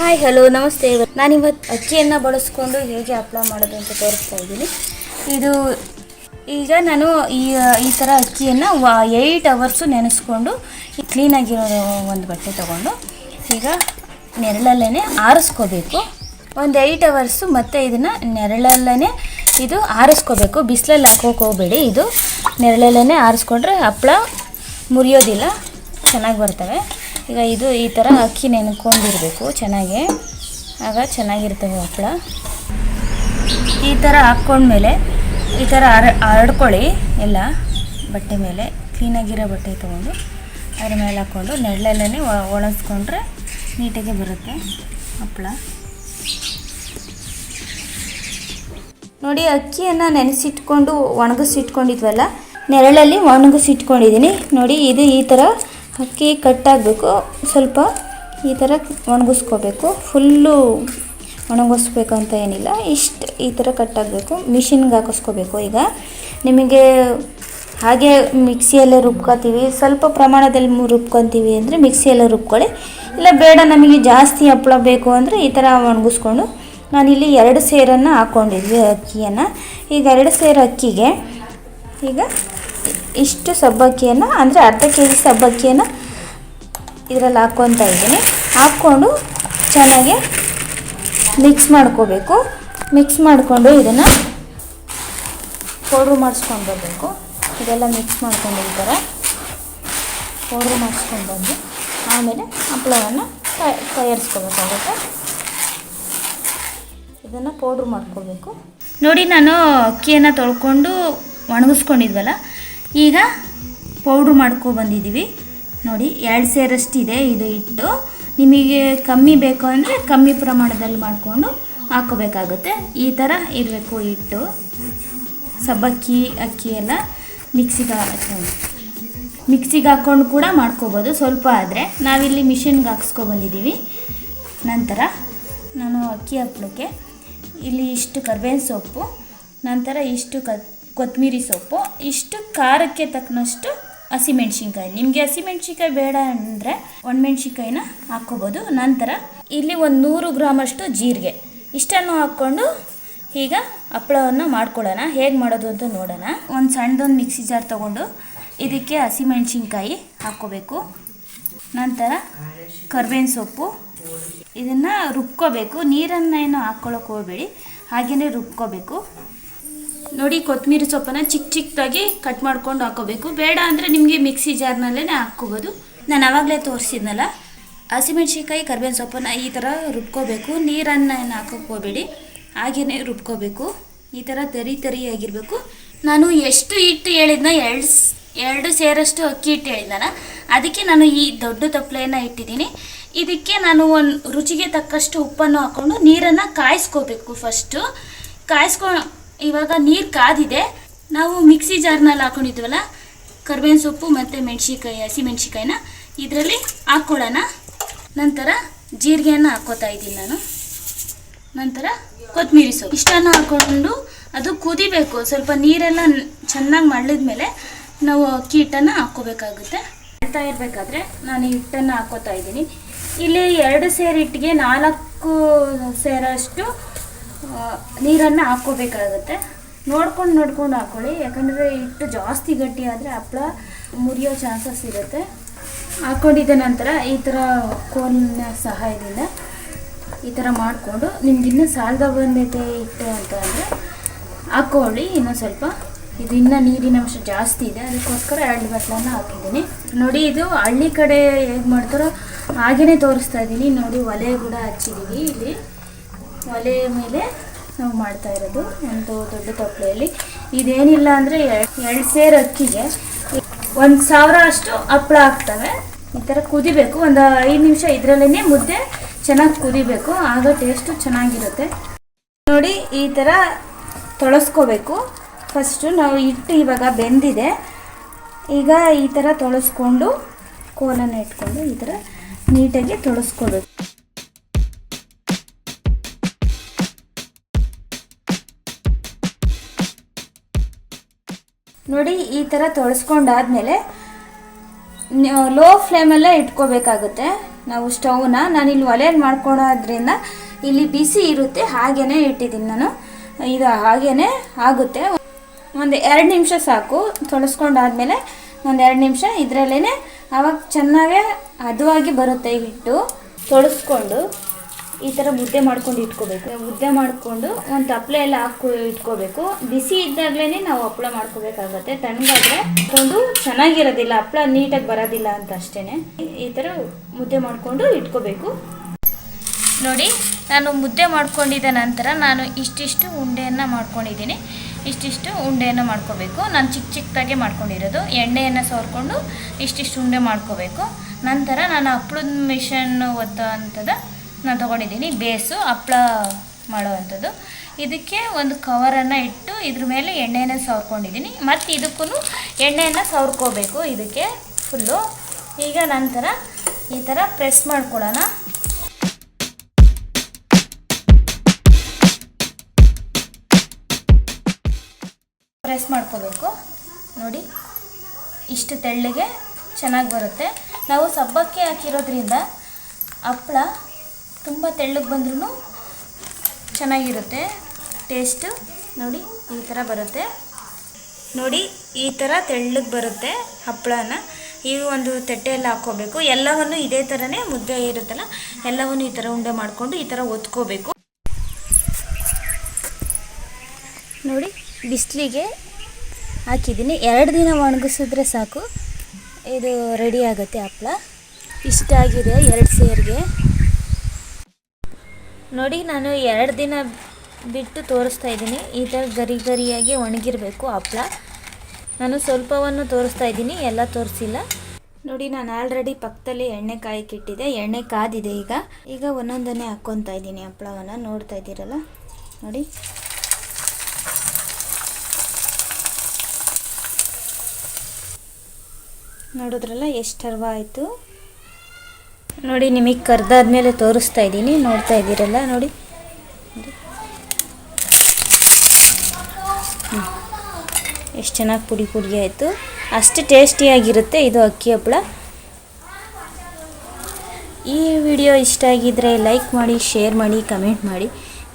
Hi hello ನಮಸ್ತೆ. ಇವತ್ತು ನಾನಿವತ್ತು ಅಕ್ಕಿಯನ್ನು ಬಳಸ್ಕೊಂಡು ಹೇಗೆ ಹಪ್ಪಳ ಮಾಡೋದು ಅಂತ ತೋರಿಸ್ತಾ ಇದ್ದೀನಿ. ಇದು ಈಗ ನಾನು ಈ ಈ ಥರ ಅಕ್ಕಿಯನ್ನು ಏಯ್ಟ್ ಅವರ್ಸು ನೆನೆಸ್ಕೊಂಡು ಕ್ಲೀನಾಗಿರೋ ಒಂದು ಬಟ್ಟೆ ತೊಗೊಂಡು ಈಗ ನೆರಳಲ್ಲೇ ಆರಿಸ್ಕೋಬೇಕು. ಒಂದು ಏಯ್ಟ್ ಅವರ್ಸು ಮತ್ತೆ ಇದನ್ನು ನೆರಳಲ್ಲೇ ಇದು ಆರಿಸ್ಕೋಬೇಕು. ಬಿಸಿಲಲ್ಲಿ ಹಾಕೋಕೆ ಹೋಗಬೇಡಿ. ಇದು ನೆರಳಲ್ಲೇ ಆರಿಸ್ಕೊಂಡ್ರೆ ಹಪ್ಪಳ ಮುರಿಯೋದಿಲ್ಲ. ಚೆನ್ನಾಗಿ ಬರ್ತವೆ. ಈಗ ಇದು ಈ ಥರ ಅಕ್ಕಿ ನೆನ್ಕೊಂಡಿರಬೇಕು ಚೆನ್ನಾಗಿ. ಆಗ ಚೆನ್ನಾಗಿರ್ತವೆ ಹಪ್ಪಳ. ಈ ಥರ ಹಾಕ್ಕೊಂಡ್ಮೇಲೆ ಈ ಥರ ಹರ ಹರಡ್ಕೊಳ್ಳಿ ಎಲ್ಲ ಬಟ್ಟೆ ಮೇಲೆ. ಕ್ಲೀನಾಗಿರೋ ಬಟ್ಟೆ ತೊಗೊಂಡು ಅದ್ರ ಮೇಲೆ ಹಾಕ್ಕೊಂಡು ನೆರಳಲ್ಲೇ ಒಣಗಿಸ್ಕೊಂಡ್ರೆ ನೀಟಾಗಿ ಬರುತ್ತೆ ಹಪ್ಪಳ. ನೋಡಿ ಅಕ್ಕಿಯನ್ನು ನೆನೆಸಿಟ್ಕೊಂಡು ಒಣಗಿಸಿಟ್ಕೊಂಡಿದ್ವಲ್ಲ, ನೆರಳಲ್ಲಿ ಒಣಗಿಸಿಟ್ಕೊಂಡಿದ್ದೀನಿ. ನೋಡಿ ಇದು ಈ ಥರ ಅಕ್ಕಿ ಕಟ್ಟಾಗಬೇಕು ಸ್ವಲ್ಪ ಈ ಥರ ಒಣಗಿಸ್ಕೋಬೇಕು. ಫುಲ್ಲು ಒಣಗಿಸ್ಬೇಕು ಅಂತ ಏನಿಲ್ಲ. ಇಷ್ಟು ಈ ಥರ ಕಟ್ಟಾಗಬೇಕು ಮಿಷಿನ್ಗೆ ಹಾಕಿಸ್ಕೋಬೇಕು ಈಗ. ನಿಮಗೆ ಹಾಗೆ ಮಿಕ್ಸಿಯಲ್ಲೇ ರುಬ್ಕೋತೀವಿ. ಸ್ವಲ್ಪ ಪ್ರಮಾಣದಲ್ಲಿ ರುಬ್ಕೊತೀವಿ ಅಂದರೆ ಮಿಕ್ಸಿಯಲ್ಲೇ ರುಬ್ಕೊಳ್ಳಿ. ಇಲ್ಲ ಬೇಡ, ನಮಗೆ ಜಾಸ್ತಿ ಹಪ್ಪಳ ಬೇಕು ಅಂದರೆ ಈ ಥರ ಒಣಗಿಸ್ಕೊಂಡು ನಾನಿಲ್ಲಿ ಎರಡು ಸೇರನ್ನು ಹಾಕ್ಕೊಂಡಿದ್ವಿ ಅಕ್ಕಿಯನ್ನು. ಈಗ ಎರಡು ಸೇರು ಅಕ್ಕಿಗೆ ಈಗ ಇಷ್ಟು ಸಬ್ಬಕ್ಕಿಯನ್ನು, ಅಂದರೆ ಅರ್ಧ ಕೆ ಜಿ ಸಬ್ಬಕ್ಕಿಯನ್ನು ಇದರಲ್ಲಿ ಹಾಕ್ಕೊತಾ ಇದ್ದೀನಿ. ಹಾಕ್ಕೊಂಡು ಚೆನ್ನಾಗಿ ಮಿಕ್ಸ್ ಮಾಡ್ಕೋಬೇಕು. ಮಿಕ್ಸ್ ಮಾಡಿಕೊಂಡು ಇದನ್ನು ಪೌಡ್ರ್ ಮಾಡಿಸ್ಕೊಂಡು ಬರಬೇಕು. ಇದೆಲ್ಲ ಮಿಕ್ಸ್ ಮಾಡ್ಕೊಂಡು ಈ ಥರ ಪೌಡ್ರ್ ಮಾಡಿಸ್ಕೊಂಡು ಬಂದು ಆಮೇಲೆ ಹಪ್ಪಳವನ್ನು ತಯಾರಿಸ್ಕೋಬೇಕಾಗುತ್ತೆ. ಇದನ್ನು ಪೌಡ್ರ್ ಮಾಡ್ಕೋಬೇಕು. ನೋಡಿ ನಾನು ಅಕ್ಕಿಯನ್ನು ತೊಳ್ಕೊಂಡು ಒಣಗಿಸ್ಕೊಂಡಿದ್ವಲ್ಲ, ಈಗ ಪೌಡ್ರ್ ಮಾಡ್ಕೊ ಬಂದಿದ್ದೀವಿ. ನೋಡಿ, ಎರಡು ಸೇರಷ್ಟಿದೆ ಇದು ಹಿಟ್ಟು. ನಿಮಗೆ ಕಮ್ಮಿ ಬೇಕು ಅಂದರೆ ಕಮ್ಮಿ ಪ್ರಮಾಣದಲ್ಲಿ ಮಾಡಿಕೊಂಡು ಹಾಕೋಬೇಕಾಗುತ್ತೆ. ಈ ಥರ ಇರಬೇಕು ಹಿಟ್ಟು. ಸಬ್ಬಕ್ಕಿ, ಅಕ್ಕಿ ಎಲ್ಲ ಮಿಕ್ಸಿಗೆ ಮಿಕ್ಸಿಗೆ ಹಾಕ್ಕೊಂಡು ಕೂಡ ಮಾಡ್ಕೋಬೋದು, ಸ್ವಲ್ಪ ಆದರೆ. ನಾವಿಲ್ಲಿ ಮಿಷಿನ್ಗೆ ಹಾಕ್ಸ್ಕೊಬಂದಿದ್ದೀವಿ. ನಂತರ ನಾನು ಅಕ್ಕಿ ಹಪ್ಪಳಕ್ಕೆ ಇಲ್ಲಿ ಇಷ್ಟು ಕರ್ಬೇವಿನ ಸೊಪ್ಪು, ನಂತರ ಇಷ್ಟು ಕೊತ್ತಂಬರಿ ಸೊಪ್ಪು, ಇಷ್ಟು ಖಾರಕ್ಕೆ ತಕ್ಕನಷ್ಟು ಹಸಿಮೆಣ್ಸಿನ್ಕಾಯಿ. ನಿಮಗೆ ಹಸಿಮೆಣ್ಸಿನ್ಕಾಯಿ ಬೇಡ ಅಂದರೆ ಒಣಮೆಣ್ಸಿನ್ಕಾಯಿನ ಹಾಕ್ಕೋಬೋದು. ನಂತರ ಇಲ್ಲಿ ಒಂದು ನೂರು ಗ್ರಾಮಷ್ಟು ಜೀರಿಗೆ. ಇಷ್ಟನ್ನು ಹಾಕ್ಕೊಂಡು ಈಗ ಹಪ್ಪಳವನ್ನು ಮಾಡ್ಕೊಳ್ಳೋಣ. ಹೇಗೆ ಮಾಡೋದು ಅಂತ ನೋಡೋಣ. ಒಂದು ಸಣ್ಣದೊಂದು ಮಿಕ್ಸಿ ಜಾರ್ ತೊಗೊಂಡು ಇದಕ್ಕೆ ಹಸಿಮೆಣ್ಸಿನ್ಕಾಯಿ ಹಾಕ್ಕೋಬೇಕು. ನಂತರ ಕರ್ಬೇವಿನ ಸೊಪ್ಪು. ಇದನ್ನು ರುಬ್ಕೋಬೇಕು. ನೀರನ್ನು ಏನು ಹಾಕ್ಕೊಳ್ಳೋಕೆ ಹೋಗಬೇಡಿ. ಹಾಗೆಯೇ ರುಬ್ಕೋಬೇಕು. ನೋಡಿ ಕೊತ್ತಂಬರಿ ಸೊಪ್ಪನ್ನು ಚಿಕ್ಕ ಚಿಕ್ಕದಾಗಿ ಕಟ್ ಮಾಡ್ಕೊಂಡು ಹಾಕೋಬೇಕು. ಬೇಡ ಅಂದರೆ ನಿಮಗೆ ಮಿಕ್ಸಿ ಜಾರ್ನಲ್ಲೇ ಹಾಕ್ಕೋಬೋದು. ನಾನು ಆವಾಗಲೇ ತೋರಿಸಿದ್ನಲ್ಲ, ಹಸಿಮೆಣ್ಸಿನ್ಕಾಯಿ ಕರ್ಬೇವಿನ ಸೊಪ್ಪನ್ನು ಈ ಥರ ರುಬ್ಕೋಬೇಕು. ನೀರನ್ನು ಹಾಗೇ ಹಾಗೆಯೇ ರುಬ್ಕೋಬೇಕು. ಈ ಥರ ತರಿ ತರಿಯಾಗಿರಬೇಕು ನಾನು ಎಷ್ಟು ಹಿಟ್ಟು ಹೇಳಿದ್ನ ಎರಡು ಎರಡು ಸೇರಷ್ಟು ಅಕ್ಕಿ ಹಿಟ್ಟು ಹೇಳಿದ್ನಲ್ಲ, ಅದಕ್ಕೆ ನಾನು ಈ ದೊಡ್ಡ ತಪ್ಪಲೆಯನ್ನು ಇಟ್ಟಿದ್ದೀನಿ. ಇದಕ್ಕೆ ನಾನು ಒಂದು ರುಚಿಗೆ ತಕ್ಕಷ್ಟು ಉಪ್ಪನ್ನು ಹಾಕ್ಕೊಂಡು ನೀರನ್ನು ಕಾಯಿಸ್ಕೋಬೇಕು ಫಸ್ಟು ಕಾಯಿಸ್ಕೊ ಇವಾಗ ನೀರು ಕಾದಿದೆ. ನಾವು ಮಿಕ್ಸಿ ಜಾರ್ನಲ್ಲಿ ಹಾಕೊಂಡಿದ್ವಲ್ಲ, ಕರ್ಬೇವಿನ ಸೊಪ್ಪು ಮತ್ತು ಮೆಣಸಿನ್ಕಾಯಿ, ಹಸಿ ಮೆಣಸಿನ್ಕಾಯಿನ ಇದರಲ್ಲಿ ಹಾಕ್ಕೊಳ್ಳೋಣ ನಂತರ ಜೀರಿಗೆಯನ್ನು ಹಾಕ್ಕೋತಾ ಇದ್ದೀನಿ ನಾನು. ನಂತರ ಕೊತ್ತಂಬರಿ ಸೊಪ್ಪು. ಇಷ್ಟನ್ನು ಹಾಕ್ಕೊಂಡು ಅದು ಕುದಿಬೇಕು. ಸ್ವಲ್ಪ ನೀರೆಲ್ಲ ಚೆನ್ನಾಗಿ ಮಳ್ಳಿದ ಮೇಲೆ ನಾವು ಅಕ್ಕಿ ಹಿಟ್ಟನ್ನು ಹಾಕ್ಕೋಬೇಕಾಗುತ್ತೆ. ಹೇಳ್ತಾ ಇರಬೇಕಾದ್ರೆ ನಾನು ಹಿಟ್ಟನ್ನು ಹಾಕ್ಕೋತಾ ಇದ್ದೀನಿ. ಇಲ್ಲಿ ಎರಡು ಸೇರು ಹಿಟ್ಟಿಗೆ ನಾಲ್ಕು ಸೇರಷ್ಟು ನೀರನ್ನು ಹಾಕ್ಕೋಬೇಕಾಗುತ್ತೆ. ನೋಡ್ಕೊಂಡು ನೋಡ್ಕೊಂಡು ಹಾಕ್ಕೊಳ್ಳಿ ಯಾಕಂದರೆ ಹಿಟ್ಟು ಜಾಸ್ತಿ ಗಟ್ಟಿ ಆದರೆ ಹಪ್ಪಳ ಮುರಿಯೋ ಚಾನ್ಸಸ್ ಇರುತ್ತೆ. ಹಾಕ್ಕೊಂಡಿದ್ದ ನಂತರ ಈ ಥರ ಕೋಲಿನ ಸಹಾಯದಿಂದ ಈ ಥರ ಮಾಡಿಕೊಂಡು ನಿಮ್ಗೆ ಇನ್ನೂ ಸಾಲದ ಬಂದೈತೆ ಹಿಟ್ಟು ಅಂತ ಅಂದರೆ ಹಾಕ್ಕೊಳ್ಳಿ ಇನ್ನೂ ಸ್ವಲ್ಪ. ಇದು ಇನ್ನೂ ನೀರಿನ ಅಂಶ ಜಾಸ್ತಿ ಇದೆ. ಅದಕ್ಕೋಸ್ಕರ ಎರಡು ಬಟ್ಲನ್ನ ಹಾಕಿದ್ದೀನಿ. ನೋಡಿ, ಇದು ಹಳ್ಳಿ ಕಡೆ ಹೇಗೆ ಮಾಡ್ತಾರೋ ಹಾಗೇ ತೋರಿಸ್ತಾ ಇದ್ದೀನಿ. ನೋಡಿ, ಒಲೆ ಕೂಡ ಹಚ್ಚಿದ್ದೀವಿ ಇಲ್ಲಿ. ಒಲೆ ಮೇಲೆ ನಾವು ಮಾಡ್ತಾ ಇರೋದು ಒಂದು ದೊಡ್ಡ ತಪ್ಪಲೆಯಲ್ಲಿ ಇದೇನಿಲ್ಲ ಅಂದರೆ ಎರಡು ಸೇರು ಅಕ್ಕಿಗೆ. ಒಂದು ಸಾವಿರ ಅಷ್ಟು ಹಪ್ಪಳ ಆಗ್ತವೆ ಈ ಥರ ಕುದಿಬೇಕು. ಒಂದು ಐದು ನಿಮಿಷ ಇದರಲ್ಲೇ ಮುದ್ದೆ ಚೆನ್ನಾಗಿ ಕುದಿಬೇಕು. ಆಗ ಟೇಸ್ಟು ಚೆನ್ನಾಗಿರುತ್ತೆ. ನೋಡಿ, ಈ ಥರ ತೊಳಸ್ಕೋಬೇಕು. ಫಸ್ಟು ನಾವು ಹಿಟ್ಟು ಇವಾಗ ಬೆಂದಿದೆ. ಈಗ ಈ ಥರ ತೊಳಸ್ಕೊಂಡು, ಕೋಲನ್ನು ಇಟ್ಕೊಂಡು ಈ ಥರ ನೀಟಾಗಿ ತೊಳಸ್ಕೋಬೇಕು ನೋಡಿ, ಈ ಥರ ತೊಳಸ್ಕೊಂಡಾದ್ಮೇಲೆ ಲೋ ಫ್ಲೇಮಲ್ಲೇ ಇಟ್ಕೋಬೇಕಾಗುತ್ತೆ. ನಾವು ಸ್ಟವ್ನ ನಾನಿಲ್ಲಿ ಒಲೆಯಲ್ಲಿ ಮಾಡ್ಕೊಳೋದ್ರಿಂದ ಇಲ್ಲಿ ಬಿಸಿ ಇರುತ್ತೆ ಹಾಗೇ ಇಟ್ಟಿದ್ದೀನಿ ನಾನು. ಇದು ಹಾಗೇ ಆಗುತ್ತೆ. ಒಂದು ಎರಡು ನಿಮಿಷ ಸಾಕು, ತೊಳಸ್ಕೊಂಡಾದ್ಮೇಲೆ ಒಂದು ಎರಡು ನಿಮಿಷ ಇದರಲ್ಲೇ ಆವಾಗ ಚೆನ್ನಾಗೇ ಹದವಾಗಿ ಬರುತ್ತೆ ಹಿಟ್ಟು. ತೊಳಸ್ಕೊಂಡು ಈ ಥರ ಮುದ್ದೆ ಮಾಡ್ಕೊಂಡು ಇಟ್ಕೋಬೇಕು. ಮುದ್ದೆ ಮಾಡಿಕೊಂಡು ಒಂದು ತಪ್ಪಲೆ ಎಲ್ಲ ಹಾಕಿ, ಇಟ್ಕೋಬೇಕು. ಬಿಸಿ ಇದ್ದಾಗಲೇ ನಾವು ಹಪ್ಪಳ ಮಾಡ್ಕೋಬೇಕಾಗತ್ತೆ. ತಣ್ಣಗಾದ್ರೆ ಒಂದು ಚೆನ್ನಾಗಿರೋದಿಲ್ಲ. ಹಪ್ಪಳ ನೀಟಾಗಿ ಬರೋದಿಲ್ಲ ಅಂತ ಅಷ್ಟೇ ಈ ಥರ ಮುದ್ದೆ ಮಾಡಿಕೊಂಡು ಇಟ್ಕೋಬೇಕು. ನೋಡಿ, ನಾನು ಮುದ್ದೆ ಮಾಡ್ಕೊಂಡಿದ್ದ ನಂತರ ನಾನು ಇಷ್ಟಿಷ್ಟು ಉಂಡೆಯನ್ನು ಮಾಡ್ಕೊಂಡಿದ್ದೀನಿ. ಇಷ್ಟಿಷ್ಟು ಉಂಡೆಯನ್ನು ಮಾಡ್ಕೋಬೇಕು. ನಾನು ಚಿಕ್ಕ ಚಿಕ್ಕದಾಗೆ ಮಾಡ್ಕೊಂಡಿರೋದು. ಎಣ್ಣೆಯನ್ನು ಸವರ್ಕೊಂಡು ಇಷ್ಟಿಷ್ಟು ಉಂಡೆ ಮಾಡ್ಕೋಬೇಕು. ನಂತರ ನಾನು ಹಪ್ಪಳದ ಮಿಷನ್ ಒತ್ತೋ ಅಂಥದ್ದು ನಾನು ತೊಗೊಂಡಿದ್ದೀನಿ. ಬೇಸು, ಹಪ್ಪಳ ಮಾಡುವಂಥದ್ದು. ಇದಕ್ಕೆ ಒಂದು ಕವರನ್ನು ಇಟ್ಟು ಇದ್ರ ಮೇಲೆ ಎಣ್ಣೆನ ಸವರ್ಕೊಂಡಿದ್ದೀನಿ. ಮತ್ತು ಇದಕ್ಕೂ ಎಣ್ಣೆಯನ್ನು ಸವರ್ಕೋಬೇಕು ಇದಕ್ಕೆ ಫುಲ್ಲು ಈಗ ನಂತರ ಈ ಥರ ಪ್ರೆಸ್ ಮಾಡ್ಕೊಳ್ಳೋಣ. ಪ್ರೆಸ್ ಮಾಡ್ಕೋಬೇಕು. ನೋಡಿ, ಇಷ್ಟು ತೆಳ್ಳಗೆ ಚೆನ್ನಾಗಿ ಬರುತ್ತೆ. ನಾವು ಸಬ್ಬಕ್ಕಿ ಹಾಕಿರೋದ್ರಿಂದ ಹಪ್ಪಳ ತುಂಬ ತೆಳ್ಳಗೆ ಬಂದ್ರೂ ಚೆನ್ನಾಗಿರುತ್ತೆ. ಟೇಸ್ಟು ನೋಡಿ ಈ ಥರ ಬರುತ್ತೆ. ನೋಡಿ ಈ ಥರ ತೆಳ್ಳಗೆ ಬರುತ್ತೆ ಹಪ್ಪಳನ. ಈ ಒಂದು ತಟ್ಟೆಯಲ್ಲಿ ಹಾಕ್ಕೋಬೇಕು. ಎಲ್ಲವನ್ನು ಇದೇ ಥರನೇ ಮುದ್ದೆ ಇರುತ್ತಲ್ಲ, ಎಲ್ಲವನ್ನು ಈ ಥರ ಉಂಡೆ ಮಾಡಿಕೊಂಡು ಈ ಥರ ಒತ್ಕೋಬೇಕು. ನೋಡಿ ಬಿಸಿಲಿಗೆ ಹಾಕಿದ್ದೀನಿ. ಎರಡು ದಿನ ಒಣಗಿಸಿದ್ರೆ ಸಾಕು. ಇದು ರೆಡಿ ಆಗುತ್ತೆ ಹಪ್ಪಳ. ಇಷ್ಟ ಆಗಿದೆ ಎರಡು ಸೇರಿಗೆ. ನೋಡಿ, ನಾನು ಎರಡು ದಿನ ಬಿಟ್ಟು ತೋರಿಸ್ತಾ ಇದ್ದೀನಿ. ಈ ಥರ ಗರಿ ಗರಿಯಾಗಿ ಒಣಗಿರಬೇಕು ಹಪ್ಪಳ ನಾನು ಸ್ವಲ್ಪವನ್ನು ತೋರಿಸ್ತಾ ಇದ್ದೀನಿ, ಎಲ್ಲ ತೋರಿಸಿಲ್ಲ. ನೋಡಿ, ನಾನು ಆಲ್ರೆಡಿ ಪಕ್ಕದಲ್ಲಿ ಎಣ್ಣೆ ಕಾಯಕ್ಕಿಟ್ಟಿದ್ದೆ ಎಣ್ಣೆ ಕಾದಿದೆ ಈಗ. ಈಗ ಒಂದೊಂದನ್ನೇ ಹಾಕ್ಕೊತಾ ಇದ್ದೀನಿ ಹಪ್ಪಳವನ್ನು ನೋಡ್ತಾ ಇದ್ದೀರಲ್ಲ? ನೋಡಿ. ನೋಡಿದ್ರಲ್ಲ, ಎಷ್ಟು ಹರ್ವ ಆಯಿತು. ನೋಡಿ, ನಿಮಗೆ ಕರ್ದಾದ್ಮೇಲೆ ತೋರಿಸ್ತಾ ಇದ್ದೀನಿ. ನೋಡ್ತಾ ಇದ್ದೀರಲ್ಲ, ನೋಡಿ. ಎಷ್ಟು ಚೆನ್ನಾಗಿ ಪುಡಿ ಪುಡಿ ಆಯಿತು. ಅಷ್ಟು ಟೇಸ್ಟಿಯಾಗಿರುತ್ತೆ ಇದು ಅಕ್ಕಿ ಹಪ್ಪಳ. ಈ ವಿಡಿಯೋ ಇಷ್ಟ ಆಗಿದ್ದರೆ ಲೈಕ್ ಮಾಡಿ, ಶೇರ್ ಮಾಡಿ, ಕಮೆಂಟ್ ಮಾಡಿ.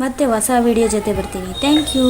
ಮತ್ತೆ ಹೊಸ ವಿಡಿಯೋ ಜೊತೆ ಬರ್ತೀನಿ. Thank you.